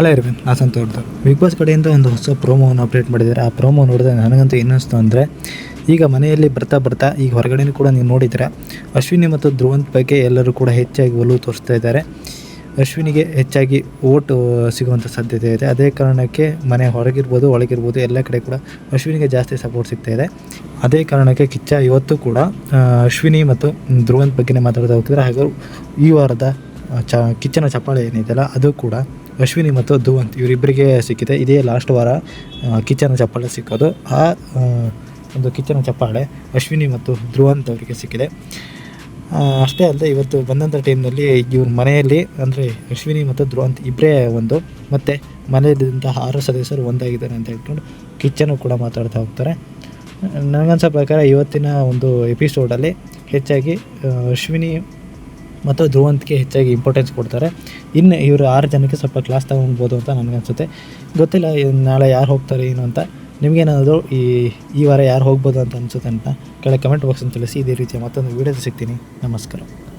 Hello ಇರ್ಬೇಕು ನಾ big boss ಕಡೆಯಿಂದ ಒಂದು ಹೊಸ ಪ್ರೋಮೋವನ್ನು ಅಪ್ಡೇಟ್ ಮಾಡಿದ್ದಾರೆ. ಆ ಪ್ರೋಮೋ ನೋಡಿದ್ರೆ ನನಗಂತೂ ಏನಿಸ್ತು ಅಂದರೆ, ಈಗ ಮನೆಯಲ್ಲಿ ಬರ್ತಾ ಬರ್ತಾ ಈಗ ಹೊರಗಡೆನೂ ಕೂಡ ನೀವು ನೋಡಿದರೆ, ಅಶ್ವಿನಿ ಮತ್ತು ಧ್ರುವಂತ್ ಬಗ್ಗೆ ಎಲ್ಲರೂ ಕೂಡ ಹೆಚ್ಚಾಗಿ ಒಲವು ತೋರಿಸ್ತಾ ಇದ್ದಾರೆ. ಅಶ್ವಿನಿಗೆ ಹೆಚ್ಚಾಗಿ ಓಟು ಸಿಗುವಂಥ ಸಾಧ್ಯತೆ ಇದೆ. ಅದೇ ಕಾರಣಕ್ಕೆ ಮನೆ ಹೊರಗಿರ್ಬೋದು, ಒಳಗಿರ್ಬೋದು, ಎಲ್ಲ ಕಡೆ ಕೂಡ ಅಶ್ವಿನಿಗೆ ಜಾಸ್ತಿ ಸಪೋರ್ಟ್ ಸಿಗ್ತಾ ಇದೆ. ಅದೇ ಕಾರಣಕ್ಕೆ ಕಿಚ್ಚ ಇವತ್ತು ಕೂಡ ಅಶ್ವಿನಿ ಮತ್ತು ಧ್ರುವಂತ್ ಬಗ್ಗೆನೇ ಮಾತಾಡ್ತಾ ಹೋಗ್ತಿದ್ದಾರೆ. ಹಾಗೂ ಈ ವಾರದ ಚ, ಕಿಚ್ಚನ ಚಪ್ಪಾಳೆ ಏನಿದೆಯಲ್ಲ, ಅದು ಕೂಡ ಅಶ್ವಿನಿ ಮತ್ತು ಧುವಂತ್ ಇವರಿಬ್ಬರಿಗೆ ಸಿಕ್ಕಿದೆ. ಇದೇ ಲಾಸ್ಟ್ ವಾರ ಕಿಚನ್ ಚಪ್ಪಾಳೆ ಸಿಕ್ಕೋದು. ಆ ಒಂದು ಕಿಚನ್ ಚಪ್ಪಾಳೆ ಅಶ್ವಿನಿ ಮತ್ತು ಧ್ರುವಂತ್ ಅವರಿಗೆ ಸಿಕ್ಕಿದೆ. ಅಷ್ಟೇ ಅಲ್ಲದೆ ಇವತ್ತು ಬಂದಂಥ ಟೈಮ್ನಲ್ಲಿ ಇವ್ರ ಮನೆಯಲ್ಲಿ ಅಂದರೆ ಅಶ್ವಿನಿ ಮತ್ತು ಧ್ರುವಂತ್ ಇಬ್ಬರೇ ಒಂದು. ಮತ್ತು ಮನೆಯಲ್ಲಿದ್ದಂಥ ಆರು ಸದಸ್ಯರು ಒಂದಾಗಿದ್ದಾರೆ ಅಂತ ಹೇಳ್ಕೊಂಡು ಕಿಚ್ಚನು ಕೂಡ ಮಾತಾಡ್ತಾ ಹೋಗ್ತಾರೆ. ನನಗನ್ಸೋ ಪ್ರಕಾರ ಇವತ್ತಿನ ಒಂದು ಎಪಿಸೋಡಲ್ಲಿ ಹೆಚ್ಚಾಗಿ ಅಶ್ವಿನಿ ಮತ್ತು ಧ್ರುವಂತಿಗೆ ಹೆಚ್ಚಾಗಿ ಇಂಪಾರ್ಟೆನ್ಸ್ ಕೊಡ್ತಾರೆ. ಇನ್ನು ಇವರು ಆರು ಜನಕ್ಕೆ ಸ್ವಲ್ಪ ಕ್ಲಾಸ್ ತಗೊಳ್ಬೋದು ಅಂತ ನನಗನ್ಸುತ್ತೆ ಗೊತ್ತಿಲ್ಲ, ನಾಳೆ ಯಾರು ಹೋಗ್ತಾರೆ ಏನು ಅಂತ. ನಿಮಗೇನಾದರೂ ಈ ಈ ವಾರ ಯಾರು ಹೋಗ್ಬೋದು ಅಂತ ಅನಿಸುತ್ತೆ ಅಂತ ಕೆಳಗೆ ಕಮೆಂಟ್ ಬಾಕ್ಸನ್ನು ತಿಳಿಸಿ. ಇದೇ ರೀತಿಯ ಮತ್ತೊಂದು ವೀಡಿಯೋದಲ್ಲಿ ಸಿಗ್ತೀನಿ. ನಮಸ್ಕಾರ.